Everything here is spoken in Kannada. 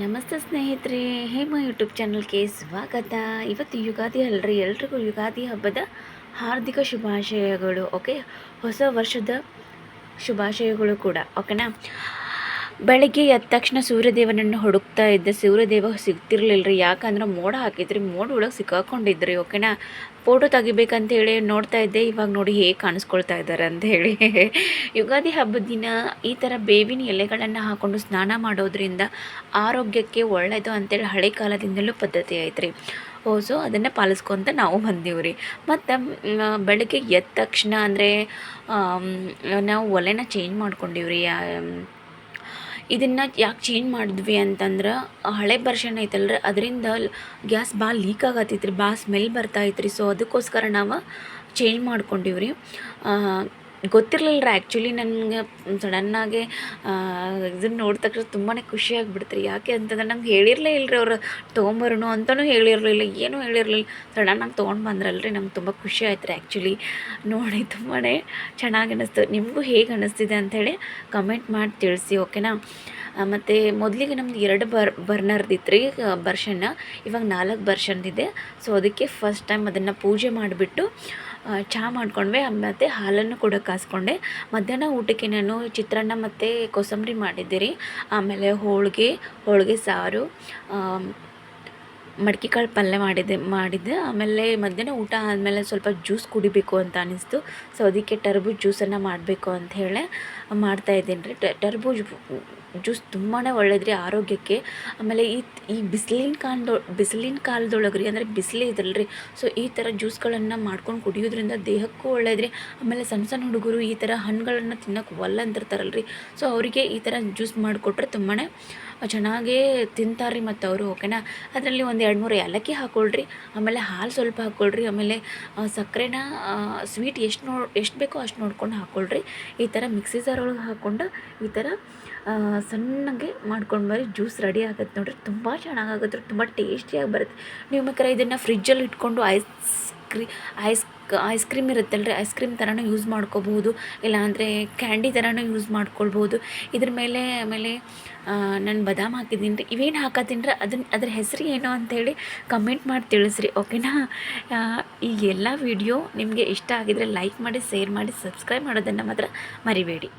ನಮಸ್ತೆ ಸ್ನೇಹಿತರೆ, ಹೇಮ ಯೂಟ್ಯೂಬ್ ಚಾನಲ್ಗೆ ಸ್ವಾಗತ. ಇವತ್ತು ಯುಗಾದಿ ಅಲ್ರಿ, ಎಲ್ರಿಗೂ ಯುಗಾದಿ ಹಬ್ಬದ ಹಾರ್ದಿಕ ಶುಭಾಶಯಗಳು ಓಕೆ ಹೊಸ ವರ್ಷದ ಶುಭಾಶಯಗಳು ಕೂಡ ಓಕೆನಾ ಬೆಳಗ್ಗೆ ಎದ್ದ ತಕ್ಷಣ ಸೂರ್ಯದೇವನನ್ನು ಹುಡುಕ್ತಾ ಇದ್ದೆ ಸೂರ್ಯದೇವ ಸಿಗ್ತಿರ್ಲಿಲ್ಲ ರೀ ಯಾಕಂದ್ರೆ ಮೋಡ ಹಾಕಿದ್ರಿ, ಮೋಡ ಒಳಗೆ ಸಿಕ್ಕಾಕೊಂಡಿದ್ರಿ ಓಕೆನಾ ಫೋಟೋ ತೆಗಿಬೇಕಂತ ಹೇಳಿ ನೋಡ್ತಾ ಇದ್ದೆ. ಇವಾಗ ನೋಡಿ ಹೇಗೆ ಕಾಣಿಸ್ಕೊಳ್ತಾ ಇದ್ದಾರೆ ಅಂತ ಹೇಳಿ. ಯುಗಾದಿ ಹಬ್ಬದ ದಿನ ಈ ಥರ ಬೇವಿನ ಎಲೆಗಳನ್ನು ಹಾಕೊಂಡು ಸ್ನಾನ ಮಾಡೋದ್ರಿಂದ ಆರೋಗ್ಯಕ್ಕೆ ಒಳ್ಳೆಯದು ಅಂತೇಳಿ ಹಳೆ ಕಾಲದಿಂದಲೂ ಪದ್ಧತಿ ಐತ್ರಿ. ಓ ಸೊ ಅದನ್ನು ಪಾಲಿಸ್ಕೊಂತ ನಾವು ಬಂದೀವಿ ರೀ ಮತ್ತು ಬೆಳಗ್ಗೆ ಎದ್ದ ತಕ್ಷಣ ಅಂದರೆ ನಾವು ಒಲೆನ ಚೇಂಜ್ ಮಾಡ್ಕೊಂಡಿವ್ರಿ. ಇದನ್ನು ಯಾಕೆ ಚೇಂಜ್ ಮಾಡಿದ್ವಿ ಅಂತಂದ್ರೆ, ಹಳೆ ವರ್ಷನ್ ಐತಲ್ರಿ, ಅದರಿಂದ ಗ್ಯಾಸ್ ಭಾಳ ಲೀಕ್ ಆಗತ್ತೈತ್ರಿ ಭಾಳ ಸ್ಮೆಲ್ ಬರ್ತಾ ಐತ್ರಿ. ಸೊ ಅದಕ್ಕೋಸ್ಕರ ನಾವು ಚೇಂಜ್ ಮಾಡ್ಕೊಂಡಿವ್ರಿ. ರೀ ಗೊತ್ತಿರಲಿಲ್ಲ ರೀ ಆ್ಯಕ್ಚುಲಿ ನನಗೆ ಸಡನ್ನಾಗೆ ಇದನ್ನ ನೋಡಿದ ತಕ್ಷಣ ತುಂಬಾ ಖುಷಿ ಯಾಕೆ ಅಂತಂದ್ರೆ ನಂಗೆ ಹೇಳಿರಲೇ ಇಲ್ಲ ರೀ ಅವ್ರು, ತೊಗೊಂಬರೋಣ ಅಂತಲೂ ಹೇಳಿರಲಿಲ್ಲ, ಏನೂ ಹೇಳಿರಲಿಲ್ಲ. ಸಡನ್ನಾಗಿ ತೊಗೊಂಡು ಬಂದ್ರಲ್ಲ ರೀ ನಂಗೆ ತುಂಬ ಖುಷಿ ಆಯ್ತು ರೀ ಆ್ಯಕ್ಚುಲಿ ನೋಡಿ ತುಂಬಾ ಚೆನ್ನಾಗಿ ಅನ್ನಿಸ್ತು ನಿಮಗೂ ಹೇಗೆ ಅನ್ನಿಸ್ತಿದೆ ಅಂಥೇಳಿ ಕಮೆಂಟ್ ಮಾಡಿ ತಿಳಿಸಿ ಓಕೆನಾ ಮತ್ತು ಮೊದಲಿಗೆ ನಮ್ದು ಎರಡು ಬರ್ ಬರ್ನರ್ದಿತ್ತು ರೀ ಬರ್ಷನ್ನ ಇವಾಗ ನಾಲ್ಕು ಬರ್ಷನ್ದಿದೆ ಸೊ ಅದಕ್ಕೆ ಫಸ್ಟ್ ಟೈಮ್ ಅದನ್ನು ಪೂಜೆ ಮಾಡಿಬಿಟ್ಟು ಚಹಾ ಮಾಡ್ಕೊಂಡ್ವಿ. ಮತ್ತು ಹಾಲನ್ನು ಕೂಡ ಕಾಸ್ಕೊಂಡೆ. ಮಧ್ಯಾಹ್ನ ಊಟಕ್ಕೆ ನಾನು ಚಿತ್ರಾನ್ನ ಮತ್ತು ಕೋಸಂಬರಿ ಮಾಡಿದ್ದೆ ಆಮೇಲೆ ಹೋಳಿಗೆ ಹೋಳಿಗೆ ಸಾರು ಮಡ್ಕೆ ಕಾಳು ಪಲ್ಯ ಮಾಡಿದ್ದೆ ಮಾಡಿದ್ದೆ. ಆಮೇಲೆ ಮಧ್ಯಾಹ್ನ ಊಟ ಆದಮೇಲೆ ಸ್ವಲ್ಪ ಜ್ಯೂಸ್ ಕುಡಿಬೇಕು ಅಂತ ಅನ್ನಿಸ್ತು ಸೊ ಅದಕ್ಕೆ ಟರ್ಬೂಜ್ ಜ್ಯೂಸನ್ನು ಮಾಡಬೇಕು ಅಂತ ಹೇಳಿ ಮಾಡ್ತಾಯಿದ್ದೀನಿ ರೀ. ಟರ್ಬೂಜ್ ಜ್ಯೂಸ್ ತುಂಬಾ ಒಳ್ಳೇದು ರೀ ಆರೋಗ್ಯಕ್ಕೆ. ಆಮೇಲೆ ಈ ಈ ಬಿಸಿಲಿನ ಕಾಲ್ದೊ, ಬಿಸಿಲಿನ ಕಾಲದೊಳಗೆ ರೀ ಅಂದರೆ ಬಿಸಿಲೇ ರೀ ಸೊ ಈ ಥರ ಜ್ಯೂಸ್ಗಳನ್ನು ಮಾಡ್ಕೊಂಡು ಕುಡಿಯೋದ್ರಿಂದ ದೇಹಕ್ಕೂ ಒಳ್ಳೇದು ರೀ ಆಮೇಲೆ ಸಣ್ಣ ಸಣ್ಣ ಹುಡುಗರು ಈ ಥರ ಹಣ್ಣುಗಳನ್ನು ತಿನ್ನೋಕೆ ಒಲ್ಲ ಅಂತಿರ್ತಾರಲ್ಲ ರೀ ಸೊ ಅವರಿಗೆ ಈ ಥರ ಜ್ಯೂಸ್ ಮಾಡಿಕೊಟ್ರೆ ತುಂಬಾ ಚೆನ್ನಾಗೇ ತಿಂತಾರೆ ರೀ ಮತ್ತು ಅವರು, ಓಕೆನಾ? ಅದರಲ್ಲಿ ಒಂದು ಎರಡು ಮೂರು ಏಲಕ್ಕಿ ಹಾಕ್ಕೊಳ್ರಿ ಆಮೇಲೆ ಹಾಲು ಸ್ವಲ್ಪ ಹಾಕ್ಕೊಳ್ರಿ ಆಮೇಲೆ ಸಕ್ಕರೆನ ಸ್ವೀಟ್ ಎಷ್ಟು ನೋ ಎಷ್ಟು ಬೇಕೋ ಅಷ್ಟು ನೋಡ್ಕೊಂಡು ಹಾಕ್ಕೊಳ್ರಿ ಈ ಥರ ಮಿಕ್ಸಿ ಒಳಗೆ ಹಾಕ್ಕೊಂಡು ಈ ಥರ ಸಣ್ಣಗೆ ಮಾಡ್ಕೊಂಡು ಬರ್ರಿ ಜ್ಯೂಸ್ ರೆಡಿ ಆಗುತ್ತೆ ನೋಡಿರಿ, ತುಂಬ ಚೆನ್ನಾಗಾಗುತ್ತೆ ತುಂಬ ಟೇಸ್ಟಿಯಾಗಿ ಬರುತ್ತೆ. ನೀವು ಬೇಕಾದ್ರೆ ಇದನ್ನು ಫ್ರಿಜ್ಜಲ್ಲಿ ಇಟ್ಕೊಂಡು ice cream ice ice cream ರೀ ಐಸ್ ಕ್ರೀಮ್ ಥರನೂ ಯೂಸ್ ಮಾಡ್ಕೋಬಹುದು, ಇಲ್ಲಾಂದರೆ ಕ್ಯಾಂಡಿ ಥರನೂ ಯೂಸ್ ಮಾಡ್ಕೊಳ್ಬೋದು ಇದ್ರ ಮೇಲೆ, ಆಮೇಲೆ ನಾನು ಬದಾಮ್ ಹಾಕಿದ್ದೀನಿ ರೀ ಇವೇನು ಹಾಕತ್ತೀನಿ ಅದನ್ನ ಅದ್ರ ಹೆಸರು ಏನು ಅಂಥೇಳಿ ಕಮೆಂಟ್ ಮಾಡಿ ತಿಳಿಸ್ರಿ ಓಕೆನಾ ಈ ಎಲ್ಲ ವಿಡಿಯೋ ನಿಮಗೆ ಇಷ್ಟ ಆಗಿದರೆ ಲೈಕ್ ಮಾಡಿ ಶೇರ್ ಮಾಡಿ ಸಬ್ಸ್ಕ್ರೈಬ್ ಮಾಡೋದನ್ನು ಮಾತ್ರ ಮರಿಬೇಡಿ.